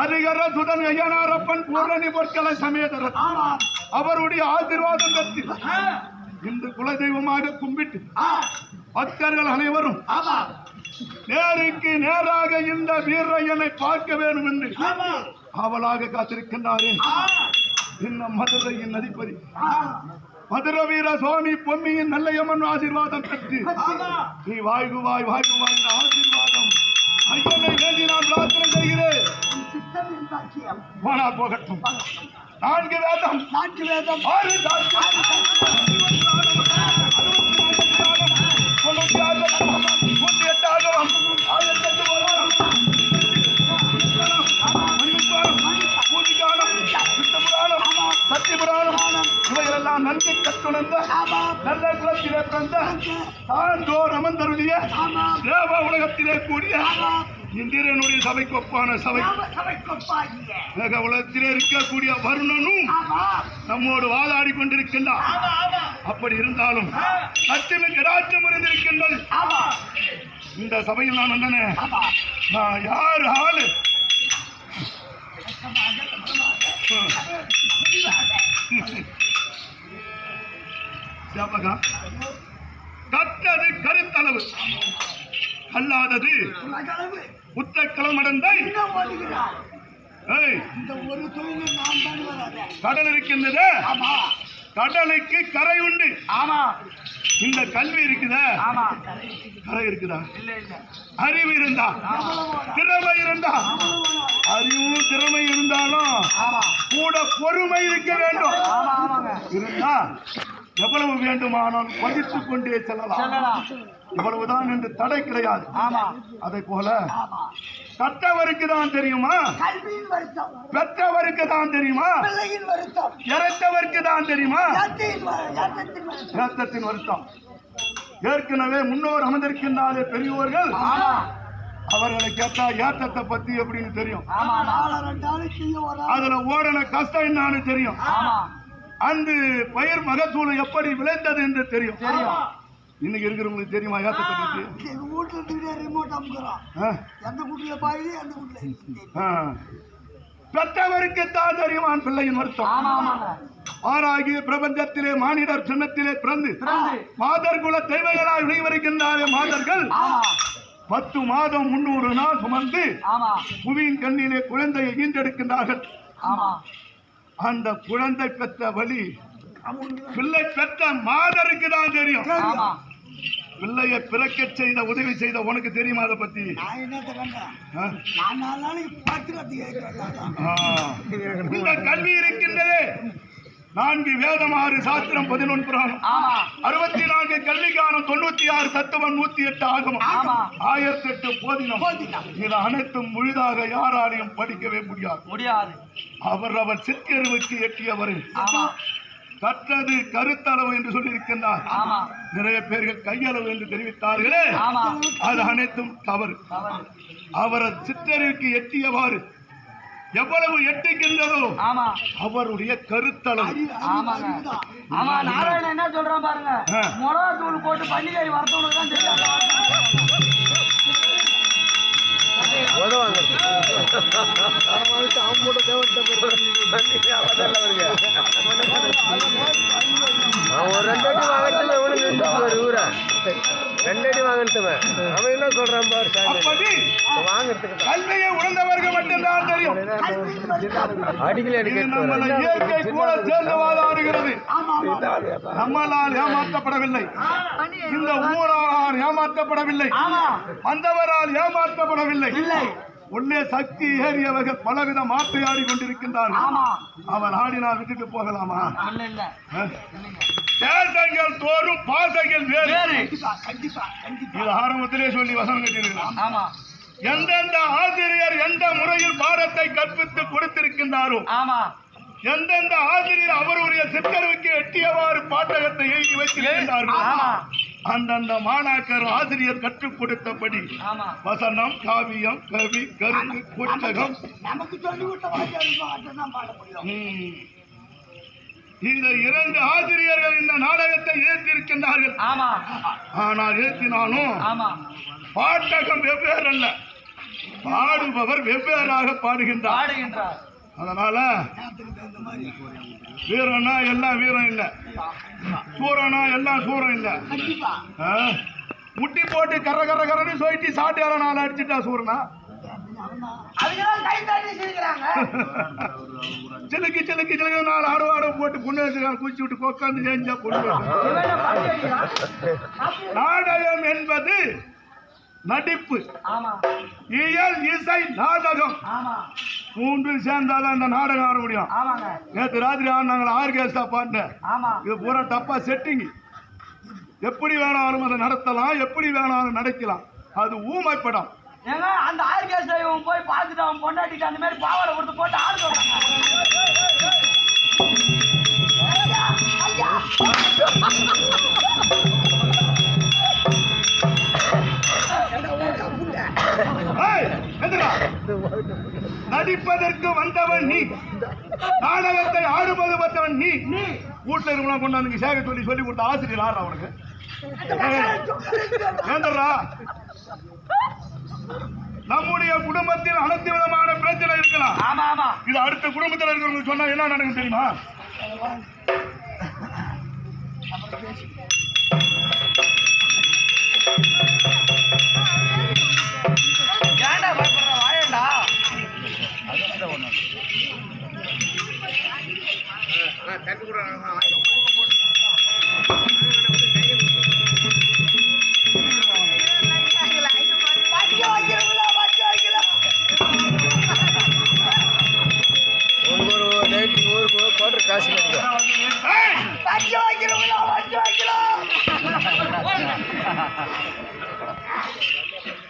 அதிகர சுதன் ஐயனாரப்பன் பூரணி பொற்களை சமேதரர். அவருடைய ஆசீர்வாதம் பெற்று இன்று குலதெய்வமாக கும்பிட்டு பக்தர்கள் அனைவரும் நேருக்கு நேராக இந்த வீரையனை பார்க்க வேண்டும் என்று அவளாக காத்திருக்கின்றாரே. இன்னும் மதுரையின் அதிபதி. மதுர வீர சுவாமி பொம்மியின் நல்லையம்மன் ஆசீர்வாதம் பெற்று நீ வாழ்கு வாய் வாழ்கு வாய் என்ற ஆசீர்வாதம். ஐயனை வேண்டி நான் பிரார்த்தனை செய்கிறேன். சித்தம் என் பாக்கியம் போனா போகட்டும். நான்கு வேதம். நான்கு வேதம். ஆறு இவைகளெல்லாம் நன்கு கற்றுணர்ந்த நல்ல குலத்திலே பிறந்த சான்றோர் அமர்ந்தருளிய தேவ உலகத்திலே கூடிய இந்திரனுடைய சபைக்கு ஒப்பான சபை உலக உலகத்திலே இருக்கக்கூடிய வருணனும் நம்மோடு வாதாடி கொண்டிருக்கின்றார் அப்படி இருந்தாலும் இருந்திருக்கின்றது. ஆமா. இந்த சபையில் நான் வந்தனே. நான் யார் ஆளு? கற்றது கருத்தளவு. கல்லாதது உலகளவு. புத்தக்களம் அடந்தை கடல் இருக்கின்றது. கடலுக்கு கரை உண்டு. ஆமா. இந்த கல்வி இருக்குதா? கரை இருக்குதா? அறிவு இருந்தா? திறமை இருந்தா? அறிவும் திறமை இருந்தாலும் கூட பொறுமை இருக்க வேண்டும். இருந்தா எவ்வளவு வேண்டுமானால் பதித்துக் கொண்டே செல்லலாம். இவ்வளவுதான் என்று தடை கிடையாது. அதை போல ஆமா. கற்றவருக்கு தான் தெரியுமா? பெற்றவருக்கு தான் தெரியுமா? இறைத்தவருக்கு தான் தெரியுமா? வருத்தம். ஏத்தத்தின் வருத்தம். ஏற்கனவே முன்னோர் அமர்ந்திருக்கின்றாரே பெரியோர்கள். அவர்களை கேட்டா ஏத்தத்தை பத்தி எப்படின்னு தெரியும். அதுல ஓடன கஷ்டம் என்னன்னு தெரியும். ஆமா. அந்த பயிர் மகசூல் எப்படி விளைந்தது என்று தெரியும். தெரியும். இன்னைக்கு இருக்கிறவங்களுக்கு தெரியுமா? ஏத்தத்தை பத்தி எங்க வீட்டுல இருந்துக்கிட்டே ரிமோட் அமுக்குறோம்? எந்த வீட்டுல பாயுது எந்த வீட்டுல ஆ. பெற்றவருக்கு தான் தெரியுமான் பிள்ளையின் வருத்தம். ஆறாகிய பிரபஞ்சத்திலே மானிடர் சின்னத்திலே பிறந்து. மாதர் குல தெய்வங்களாய் விளைவருகின்றாரே மாதர்கள். பத்து மாதம் முன்னூறு நாள் சுமந்து புவியின் கண்ணிலே குழந்தையை ஈண்டெடுக்கின்றார்கள் ஆமா. அந்த குழந்தை பெற்ற வழி பிள்ளை பெற்ற மாதருக்கு தான் தெரியும். பிள்ளையை பிறக்கச் செய்த உதவி செய்த உனக்கு தெரியுமா அதை பத்தி. இந்த கல்வி இருக்கின்றதே. நான்கு வேதம் ஆறு சாஸ்திரம் பதினொன்று புராணம். அறுபத்தி நான்கு கல்விக்கானம் தொண்ணூத்தி ஆறு தத்துவம் நூத்தி எட்டு ஆகமம். ஆமா. ஆயிரத்தி எட்டு போதினம். இது அனைத்தும் முழுதாக யாராலையும் படிக்கவே முடியாது. முடியாது. அவர் அவர் சிற்றறிவுக்கு எட்டியவர். ஆமா. கற்றது கருத்தளவு என்று சொல்லியிருக்கின்றார். நிறைய பேர்கள் கையளவு என்று தெரிவித்தார்களே. ஆமா. அது அனைத்தும் தவறு. தவறு. அவரது சிற்றறிவுக்கு எட்டியவாறு எவ்வளவு எட்டுகின்றதோ ஆமா. அவருடைய கருத்தளவு. ஆமாங்க. ஆமா நாராயணன் என்ன சொல்றான் பாருங்க. மிளகா தூள் போட்டு பள்ளிக்காரி வரத்தவனுக்கு தான் தெரியும். அவன் ரெண்டு ஊரா. ரெண்டு அடி வாங்கிட்டுவன் அவன் என்ன சொல்றான் பாரு வாங்கறதுக்கு கல்வியை உணர்ந்தவர்கள் மட்டும்தான் தெரியும். அடிக்கல இயற்கை கூட சேர்ந்து ஆமா நம்மளால் ஏமாற்றப்படவில்லை. இந்த ஊரால் ஏமாற்றப்படவில்லை? வந்தவரால் ஏமாற்றப்படவில்லை. இல்லை. உள்ளே சக்தி ஏறியவர்கள் பலவித மாற்று ஆடி கொண்டிருக்கின்றார்கள் அவன் ஆடினால் விட்டுட்டு போகலாமா? தேசங்கள் தோறும் பாசைகள் வேறு. இது ஆரம்பத்திலே சொல்லி வசனம் கட்டியிருக்கிறான். எந்தெந்த ஆசிரியர் எந்த முறையில் பாடத்தை கற்பித்து கொடுத்திருக்கின்றாரோ ஆமா. எந்தெந்த ஆசிரியர் அவருடைய சித்தருவுக்கு எட்டியவாறு பாட்டகத்தை எழுதி வைத்திருக்கின்றார்கள் ஆமா. அந்தந்த மாணாக்கர் ஆசிரியர் கற்றுக் கொடுத்தபடி வசனம் காவியம் கவி கருத்து புத்தகம். இந்த இரண்டு ஆசிரியர்கள் இந்த நாடகத்தை ஏற்றிருக்கின்றார்கள். ஆனால் ஏற்றினாலும் பாட்டகம் வெவ்வேறு அல்ல பாடுபவர் வெவ்வேறாக பாடுகின்றார். அதனால வீரனா எல்லாம் வீரம் இல்ல. சூரனா எல்லாம் சூரம் இல்ல? முட்டி போட்டு கர கர கரன்னு சொல்லிட்டு சாட்டியால நாலு அடிச்சுட்டா சூரனா? சிலுக்கு சிலுக்கு சிலுக்கு நாலு ஆடு ஆடு போட்டு பொண்ணு வச்சுக்கான குச்சி விட்டு உட்காந்து செஞ்சா பொண்ணு? நாடகம் என்பது நடிப்பு. இயல் இசை நாடகம். மூன்று சேர்ந்தாலும் அந்த நாடகம் ஆட முடியும். ஆமாங்க. நேற்று ராத்திரி ஆடினாங்களா ஆர்கெஸ்ட்ரா பாட்டேன் ஆமா. இது பூரா டப்பா செட்டிங் எப்படி வேணாலும் அதை நடத்தலாம் எப்படி வேணாலும் நடக்கலாம். அது ஊமை படம். அந்த ஆர்கெஸ்ட்ரா இவன் போய் பார்த்துட்டு அவன் பொண்டாட்டிட்டு அந்த மாதிரி பாவாடை கொடுத்து போட்டு ஆட நடிப்பதற்கு வந்தவன் நீ. நாடகத்தை ஆடுவது வந்தவன் நீ. வீட்டுல இருக்கலாம் கொண்டாந்து சேக சொல்லி சொல்லி கொடுத்த ஆசிரியர் ஆடுறா அவனுக்கு ஏந்தர்றா நம்முடைய குடும்பத்தில் அனைத்து விதமான பிரச்சனை இருக்கலாம். ஆமா ஆமா. இது அடுத்த குடும்பத்தில் இருக்கிறவங்க சொன்னா என்ன நடக்கும் தெரியுமா? கண்டு கூட காசு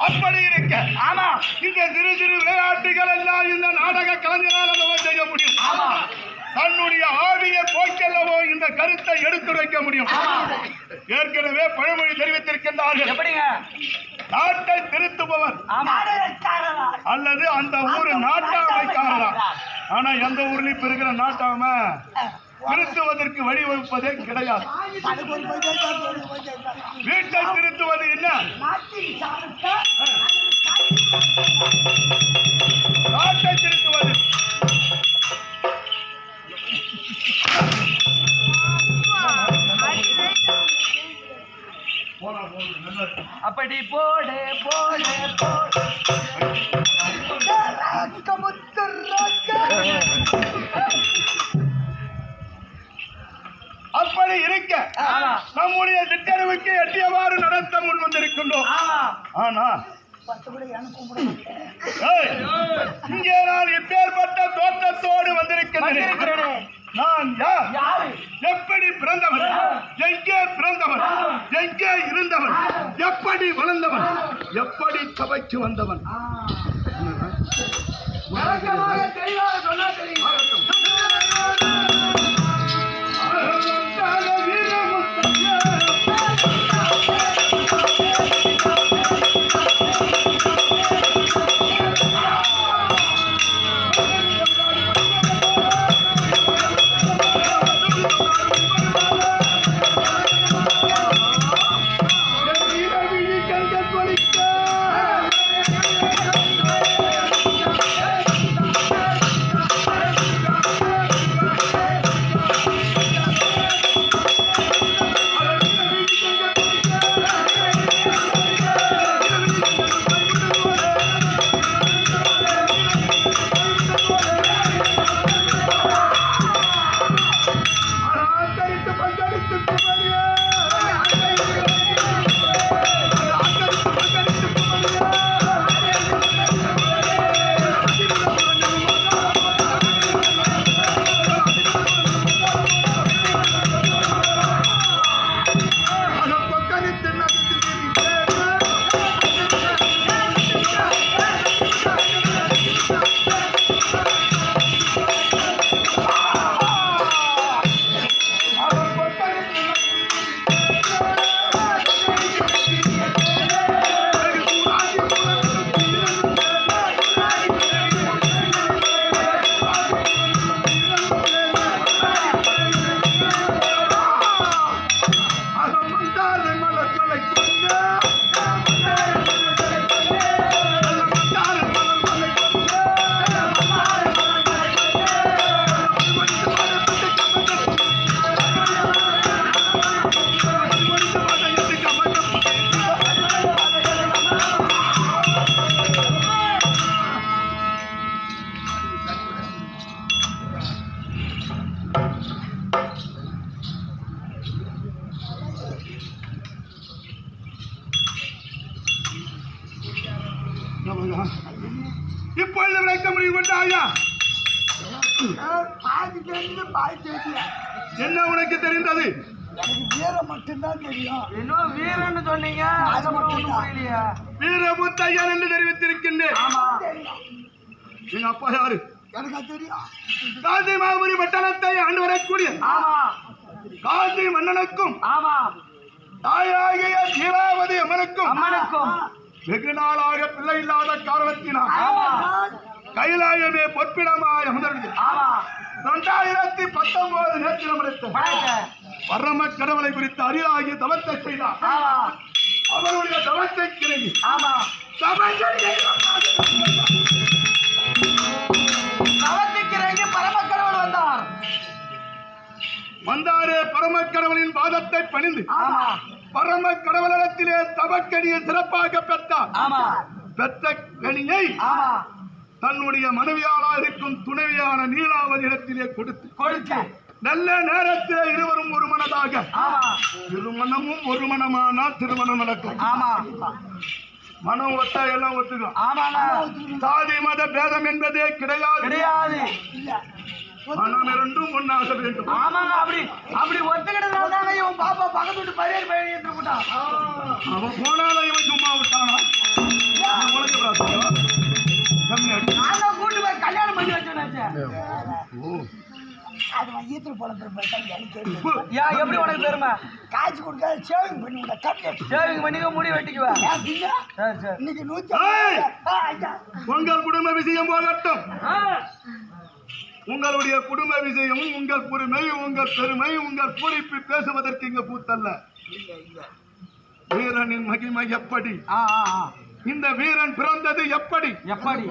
அப்படி இருக்க. ஆனா இந்த சிறு சிறு விளையாட்டுகள் எல்லாம் இந்த நாடக கலைஞரால் செய்ய முடியும். தன்னுடைய ஆவியை போக்கல்லவோ இந்த கருத்தை எடுத்துரைக்க முடியும். ஏற்கனவே பழமொழி தெரிவித்திருக்கின்றார்கள். எப்படிங்க? நாட்டை திருத்துபவர். அல்லது அந்த ஊர் நாட்டாமைக்காரரா ஆனா எந்த ஊர்லயும் இப்ப இருக்கிற நாட்டாம திருத்துவதற்கு வழிவகுப்பதே கிடையாது. வீட்டை திருத்துவது என்ன? நாட்டை திருத்துவது அப்படி போடு போடு போடு. அப்படி இருக்க. நம்முடைய திட்டறிவுக்கு எட்டியவாறு நடத்த முன் வந்திருக்கின்றோம் ஆனா இங்கே நான் இப்பேற்பட்ட தோற்றத்தோடு வந்திருக்கின்றேன். நான் யார்? எப்படி பிறந்தவன்? எங்கே பிறந்தவன்? எங்கே இருந்தவன்? எப்படி வளர்ந்தவன்? எப்படி சபைக்கு வந்தவன்? சொன்னா தெரியும். கைலாயமே பொற்பிடமாய் ஆமா. இரண்டாயிரத்தி பத்தொன்பது நேற்று பரம கடவுளை குறித்து அரிதாகிய தவத்தை செய்தார். அவருடைய தவத்தை கிளங்கி ஆமா. நவத்திக்கிறேங்க பரமக்கடவுள் வந்தார். வந்தாரே பரம கடவுளின் பாதத்தை பணிந்து. பரம கடவுளிடத்திலே தவக்கனியை சிறப்பாக பெற்றார். ஆமா. பெற்ற கனியை தன்னுடைய மனைவியாளா இருக்கும் துணைவியான நீலாவதி இடத்திலே கொடுத்து கொடுக்க. நல்ல நேரத்திலே இருவரும் ஒரு மனதாக. திருமணமும் ஒரு மனமானால் திருமணம் நடக்கும். ஆமா. மனம் ஒத்தா எல்லாம் ஒத்துக்கும். சாதி மத பேதம் என்பதே கிடையாது. கிடையாது. மனம் இரண்டும் ஒன்னாக வேண்டும். ஆமாங்க அப்படி அப்படி ஒத்துக்கிட்டதுனால தாங்க இவன் பாப்பா பக்கத்து வீட்டு பையன் பையன் எடுத்து போட்டான் அவன் போனாலும் இவன் சும்மா விட்டானா? எப்படி உனக்கு பெருமை காய்ச்சி கொடுக்காத சேவிங் பண்ணி விட கம்மியாச்சு சேவிங் பண்ணிக்க முடி வெட்டிக்குவா. சரி சரி. இன்னைக்கு ஐயா. உங்கள் குடும்ப விஷயம் போகட்டும். ஆ, உங்களுடைய குடும்ப விஷயம் உங்கள் பொறுமை உங்கள் பெருமை உங்கள் பூரிப்பு பேசுவதற்கு இங்க கூத்தல்ல வீரனின் மகிமை எப்படி? ஆ. இந்த வீரன் பிறந்தது எப்படி? எப்படி?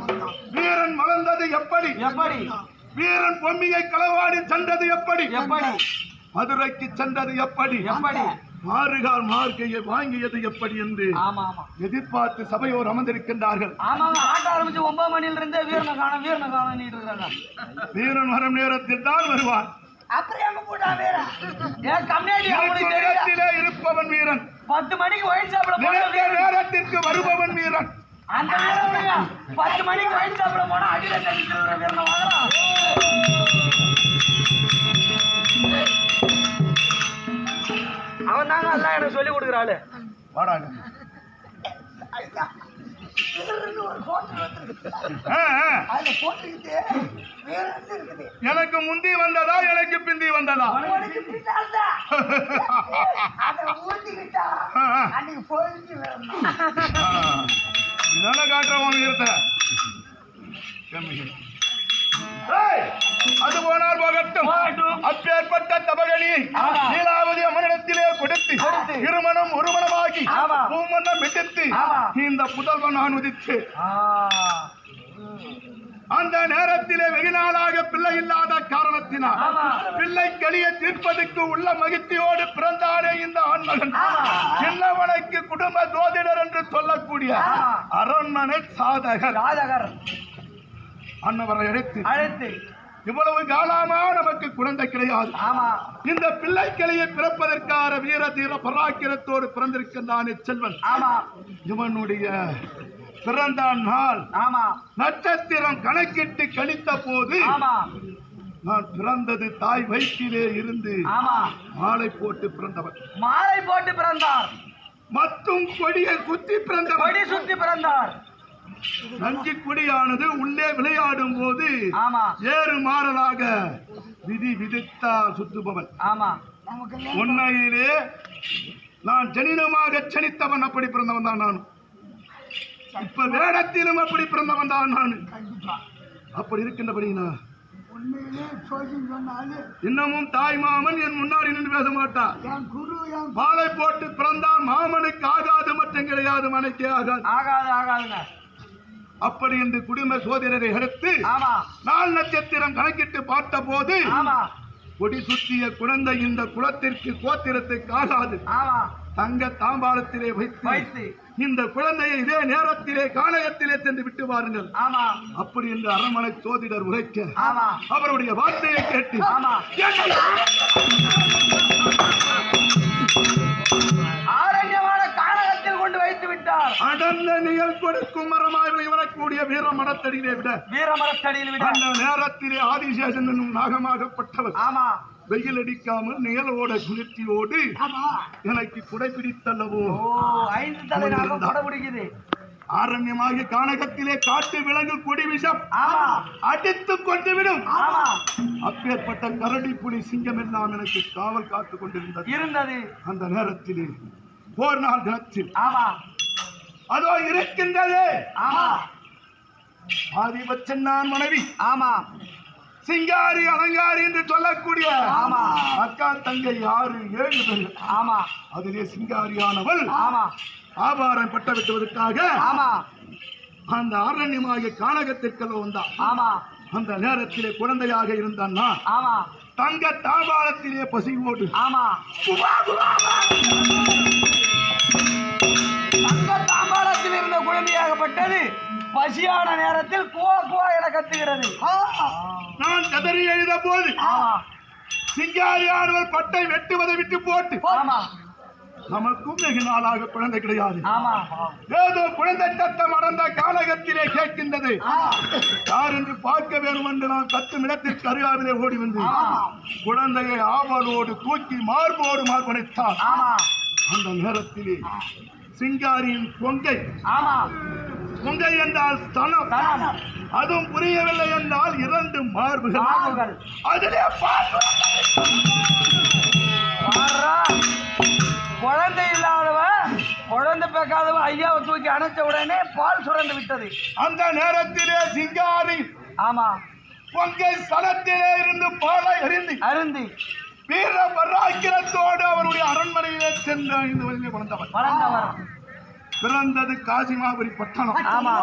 வீரன் வளர்ந்தது எப்படி? எப்படி? வீரன் பொம்மியை களவாடி சென்றது எப்படி? எப்படி? மதுரைக்கு சென்றது எப்படி? எப்படி? மாறுகால் மார்க்கையை வாங்கியது எப்படி என்று ஆமா ஆமா. எதிர்பார்த்து சபையோர் அமர்ந்திருக்கின்றார்கள். ஆமாங்க ஆட்ட ஆரம்பிச்சு ஒன்பது மணில இருந்தே வீரனை வரும் நேரத்தில் தான் வருவான். இருப்பவன் வீரன். பத்து மணிக்கு ஒயின் சாப்பிட நினைத்த வீரன். நேரத்திற்கு வருபவன் வீரன் அந்த விடுங்க. பத்து மணிக்கு ஒயின் சாப்பிட போனா அடியில தெரிஞ்சு வீரனை வாங்கலாம் அவன் தாங்க எல்லாம் எனக்கு சொல்லி கொடுக்குற ஆளு வாடாங்க எனக்கு முந்தி வந்ததா எனக்கு பிந்தி வந்ததா. இதானே காட்டுறவன் ஏய், அது போனால் போகட்டும். போகட்டும். அப்பேற்பட்ட தபகனி ஆமா. இந்த புதல்வன் நான் உதித்து. அந்த நேரத்திலே வெகு நாளாக பிள்ளை இல்லாத காரணத்தினால். பிள்ளை கலிய தீர்ப்பதற்கு உள்ள மகிழ்ச்சியோடு பிறந்தானே இந்த ஆண்மகன் ஆமா. என்னவனுக்கு குடும்ப ஜோதிடர் என்று சொல்லக்கூடிய. அரண்மனை சாதகர் அன்னவரை அழைத்து அழைத்து இவ்வளவு காலமா நமக்கு குழந்தை கிடையாது. இந்த பிள்ளை கிளையை பிறப்பதற்கான வீர தீர பராக்கிரத்தோடு பிறந்திருக்கின்றான் செல்வன். ஆமா. இவனுடைய பிறந்த நாள் ஆமா. நட்சத்திரம் கணக்கிட்டு கணித்த போது நான் பிறந்தது தாய் வயிற்றிலே இருந்து ஆமா. மாலை போட்டு பிறந்தவன். மாலை போட்டு பிறந்தார். மற்றும் கொடியை குத்தி பிறந்தவன். கொடி சுத்தி பிறந்தார். நஞ்சு கொடியானது உள்ளே விளையாடும் போது ஏறு மாறலாக. விதி விதித்தால் சுத்துபவன் உண்மையிலே நான் ஜனிதமாக சனித்தவன் அப்படி பிறந்தவன் தான் நான். இப்ப வேடத்திலும் அப்படி பிறந்தவன் தான் நான். அப்படி இருக்கின்றபடினா? இன்னமும் தாய் மாமன் என் முன்னாடி நின்று பேச மாட்டான் மாலை போட்டு பிறந்தான் மாமனுக்கு ஆகாது மற்றும் கிடையாது மனைக்கே ஆகாது. ஆகாது ஆகாதுங்க. அப்படி என்று குடும்ப சோதரரை எடுத்து ஆமா. நாள் நட்சத்திரம் கணக்கிட்டு பார்த்த போது ஆமா. கொடி சுற்றிய குழந்தை இந்த குலத்திற்கு கோத்திரத்துக்கு ஆகாது ஆமா. தங்க தாம்பாளத்திலே வைத்து இந்த குழந்தையை இதே நேரத்திலே கானகத்திலே சென்று விட்டு வாருங்கள். ஆமா. அப்படி என்று அரண்மனை சோதிடர் உரைக்க ஆமா. அவருடைய வார்த்தையை கேட்டு அடர்ந்த நிகழ் கொடுக்கும் மரமாய் வரக்கூடிய வீர மடத்தடியிலே விட. வீரமரத்தடியில் விட. அந்த நேரத்திலே ஆதிசேஷன் என்னும் நாகமாகப்பட்டவர் ஆமா. வெயில் அடிக்காமல் நிழலோட குளிர்ச்சியோடு ஆமா. எனக்கு குடை பிடித்தல்லவோ ஓ ஐந்து தலை நாகம் கொடை பிடிக்குது ஆரண்யமாகி கானகத்திலே காட்டு விலங்கு கொடி விஷம் அடித்து கொண்டு விடும் ஆமா. அப்பேற்பட்ட கரடி புலி சிங்கம் எல்லாம் எனக்கு காவல் காத்து கொண்டிருந்தது. இருந்தது. அந்த நேரத்திலே போர் நாள் தினத்தில் ஆமா. அதோ இருக்கின்றது. ஆமா ஆதிபட்சன் நான் மனைவி. ஆமா. சிங்காரி அலங்காரி என்று சொல்லக்கூடிய ஆமா. அக்கா தங்கை ஆறு ஏழு பேர். ஆமா. அதிலே சிங்காரியானவள் ஆமா. ஆபாரம் பட்ட விட்டுவதற்காக ஆமா. அந்த அரண்யமாகிய கானகத்திற்கெல்லாம் வந்தார் ஆமா. அந்த நேரத்திலே குழந்தையாக இருந்த நான். ஆமா. தங்க தாபாரத்திலே பசிவோடு ஆமா. குழந்தையாகப்பட்டது பசியான நேரத்தில் குவா குவா என கத்துகிறது. நான் கதறி எழுத போது சிங்காரியானவர் பட்டை வெட்டுவதை விட்டு போட்டு. நமக்கும் வெகு நாளாக குழந்தை கிடையாது. ஏதோ குழந்தை சத்தம் அடர்ந்த காலகத்திலே கேட்கின்றது. யார் என்று பார்க்க வேண்டும் என்று நான் கத்தும் இடத்திற்கு அருகாவிலே ஓடி வந்து. குழந்தையை ஆவலோடு தூக்கி மார்போடு மார்பணித்தார் ஆமா. அந்த நேரத்திலே சிங்காரியின் பொங்கை புங்கை என்றால் தனம். அதுவும் புரியவில்லை என்றால் இரண்டு மார்புகள். அதிலே. குழந்தை இல்லாதவன் குழந்தை பேக்காதவன் ஐயாவை தூக்கி அணைச்ச உடனே பால் சுரந்து விட்டது. அந்த நேரத்திலே சிங்காரி ஆமா. பொங்கை ஸ்தலத்திலே இருந்து பாலை எறிந்து அருந்தி. வீர பராக்கிரத்தோடு அவருடைய அரண்மனையிலே சென்று ஐந்து வயதிலே பிறந்தவர் வளர்ந்தவர். பிறந்தது காசிமாபுரி பட்டணம். ஆமா.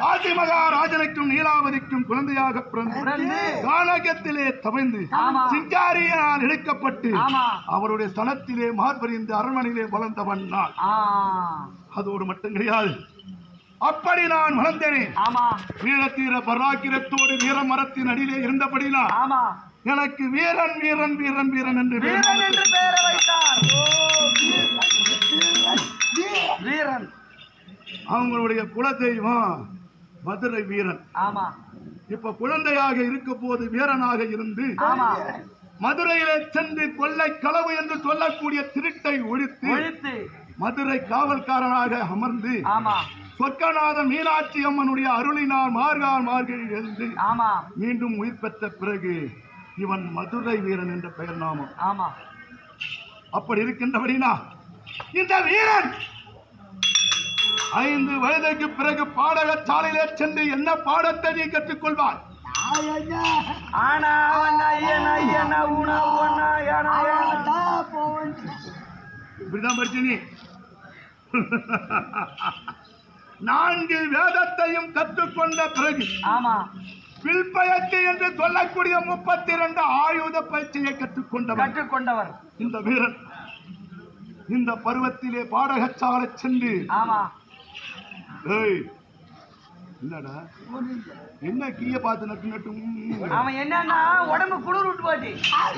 காசி மகாராஜனுக்கும் நீலாவதிக்கும் குழந்தையாக பிறந்து கானகத்திலே தவிழ்ந்து ஆமா. சிங்காரியால் இழுக்கப்பட்டு அவருடைய ஸ்தலத்திலே மார்பறிந்து அரண்மனையிலே வளர்ந்தவன் நான். அதோடு மட்டும் கிடையாது. அப்படி நான் வளர்ந்தேனே. வீரத்தீர பராக்கிரத்தோடு வீர மரத்தின் அடியிலே இருந்தபடினால் ஆமா. எனக்கு வீரன் வீரன் வீரன் வீரன் என்று வீரன் என்று பெயரை வைத்தார். வீரன். அவங்களுடைய குலதெய்வம் மதுரை வீரன். ஆமா. இப்ப குழந்தையாக இருக்க போது வீரனாக இருந்து மதுரையிலே சென்று கொள்ளை களவு என்று சொல்லக்கூடிய திருட்டை ஒழித்து மதுரை காவல்காரனாக அமர்ந்து சொர்க்கநாத மீனாட்சி அம்மனுடைய அருளினால் மார்கால் மார்கழி எழுந்து மீண்டும் உயிர் பெற்ற பிறகு இவன் மதுரை வீரன் என்ற பெயர் நாமம். ஆமா. அப்படி இருக்கின்றபடினா இந்த வீரன் ஐந்து வயதுக்கு பிறகு பாடகசாலையிலே சென்று என்ன பாடத்தை நீ கற்றுக்கொள்வாய்? இப்படிதான் படிச்சு நீ நான்கு வேதத்தையும் கற்றுக்கொண்ட பிறகு ஆமா. வில்பயத்து என்று சொல்லக்கூடிய முப்பத்தி இரண்டு ஆயுத பயிற்சியை கற்றுக்கொண்டவன். கற்றுக்கொண்டவர் இந்த வீரன் இந்த பருவத்திலே பாடகச்சாலை சென்று ஆமா. ஏய் என்னடா என்ன கீய பார்த்து நட்டு நட்டு ம். அவன் என்னன்னா உடம்பு குளிர் விட்டு போச்சு.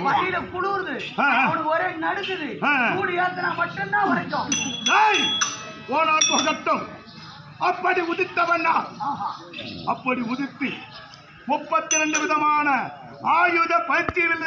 வழியில குளிருது. அவனுக்கு ஒரே நடுக்குது. கூடி ஏத்தினா மட்டும்தான் உரைக்கும் போனால் போகட்டும். அப்படி உதித்தவனா அப்படி உதித்து முப்பத்தி ரெண்டு விதமான ஆயுத பயிற்சியில்